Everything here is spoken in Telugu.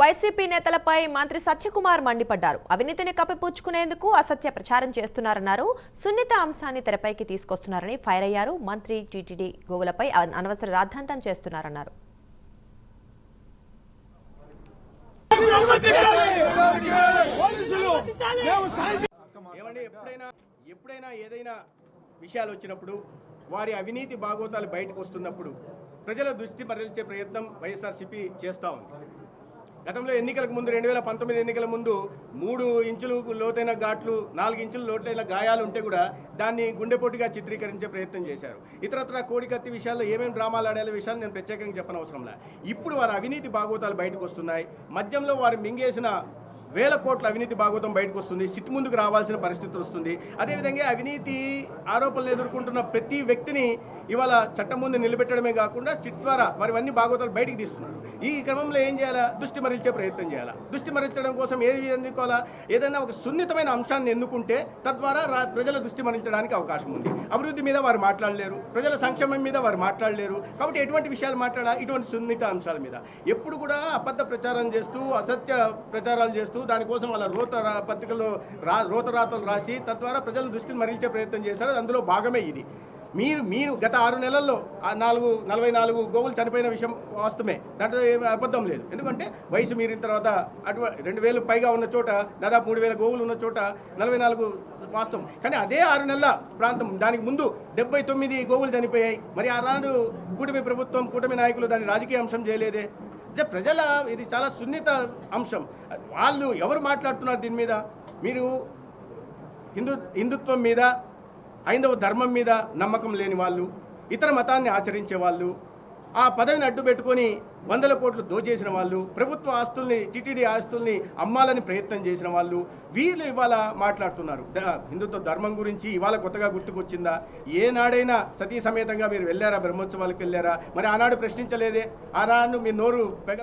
వైసీపీ నేతలపై మంత్రి సత్యకుమార్ మండిపడ్డారు. అవినీతిని కప్పిపుచ్చుకునేందుకు అసత్య ప్రచారం చేస్తున్నారన్నారు. సున్నిత అంశాన్ని తెరపైకి తీసుకొస్తున్నారని ఫైర్ అయ్యారు. మంత్రి టీటీడీ గోవులపై అనవసర రాద్ధాంతం చేస్తున్నారన్నారు. ఎప్పుడైనా ఎప్పుడైనా ఏదైనా విషయాలు వచ్చినప్పుడు వారి అవినీతి భాగోతాలు బయటకు వస్తున్నప్పుడు ప్రజల దృష్టి మరల్చే ప్రయత్నం వైఎస్ఆర్సీపీ చేస్తా ఉంది. గతంలో ఎన్నికలకు ముందు రెండు వేల పంతొమ్మిది ఎన్నికల ముందు మూడు ఇంచులు లోతైన ఘాట్లు నాలుగు ఇంచులు లోతైన గాయాలు ఉంటే కూడా దాన్ని గుండెపోటుగా చిత్రీకరించే ప్రయత్నం చేశారు. ఇతరత్ర కోడికత్తి విషయాల్లో ఏమేమి డ్రామాలు ఆడాలి విషయాలు నేను ప్రత్యేకంగా చెప్పనవసరం లే. ఇప్పుడు వారి అవినీతి భాగోతాలు బయటకు వస్తున్నాయి. మద్యంలో వారు మింగేసిన వేల కోట్ల అవినీతి భాగవతం బయటకు వస్తుంది. సిట్ ముందుకు రావాల్సిన పరిస్థితి వస్తుంది. అదేవిధంగా అవినీతి ఆరోపణలు ఎదుర్కొంటున్న ప్రతి వ్యక్తిని ఇవాళ చట్టం ముందు నిలబెట్టడమే కాకుండా సిట్ ద్వారా వారివన్నీ భాగవతాలు బయటికి తీస్తున్నారు. ఈ క్రమంలో ఏం చేయాలా? దృష్టి మరల్చే ప్రయత్నం చేయాలా? దృష్టి మరల్చడం కోసం ఏది ఎన్నుకోవాలా ఏదైనా ఒక సున్నితమైన అంశాన్ని ఎన్నుకుంటే తద్వారా రా- ప్రజల దృష్టి మరల్చడానికి అవకాశం ఉంది. అభివృద్ధి మీద వారు మాట్లాడలేరు. ప్రజల సంక్షేమం మీద వారు మాట్లాడలేరు. కాబట్టి ఎటువంటి విషయాలు మాట్లాడాలి? ఇటువంటి సున్నిత అంశాల మీద. ఎప్పుడు కూడా అబద్ధ ప్రచారం చేస్తూ అసత్య ప్రచారాలు చేస్తూ దానికోసం వాళ్ళ రోత రా- రా రోతరాతలు రాసి తద్వారా ప్రజల దృష్టిని మరల్చే ప్రయత్నం చేశారు. అందులో భాగమే ఇది. మీరు మీరు గత ఆరు నెలల్లో నాలుగు నలభై నాలుగు గోవులు చనిపోయిన విషయం వాస్తవమే. దాంట్లో ఏమి అబద్ధం లేదు. ఎందుకంటే వయసు మీరిన తర్వాత అటు రెండు వేలు పైగా ఉన్న చోట దాదాపు మూడు వేల గోవులు ఉన్న చోట నలభై నాలుగు వాస్తవం. కానీ అదే ఆరు నెలల ప్రాంతం దానికి ముందు డెబ్బై తొమ్మిది గోవులు చనిపోయాయి. మరి ఆ నాడు కూటమి ప్రభుత్వం కూటమి నాయకులు దాన్ని రాజకీయ అంశం చేయలేదే? అంటే ప్రజల ఇది చాలా సున్నిత అంశం. వాళ్ళు ఎవరు మాట్లాడుతున్నారు దీని మీద? మీరు హిందూ హిందుత్వం మీద హైందవ ధర్మం మీద నమ్మకం లేని వాళ్ళు ఇతర మతాన్ని ఆచరించే వాళ్ళు ఆ పదవిని అడ్డు పెట్టుకొని వందల కోట్లు దోచేసిన వాళ్ళు ప్రభుత్వ ఆస్తుల్ని టిటిడి ఆస్తుల్ని అమ్మాలని ప్రయత్నం చేసిన వాళ్ళు వీళ్ళు ఇవాళ మాట్లాడుతున్నారు. హిందుత్వ ధర్మం గురించి ఇవాళ కొత్తగా గుర్తుకొచ్చిందా? ఏనాడైనా సతీ సమేతంగా మీరు వెళ్ళారా? బ్రహ్మోత్సవాలకు వెళ్ళారా? మరి ఆనాడు ప్రశ్నించలేదే? ఆనాడు మీ నోరు పెగ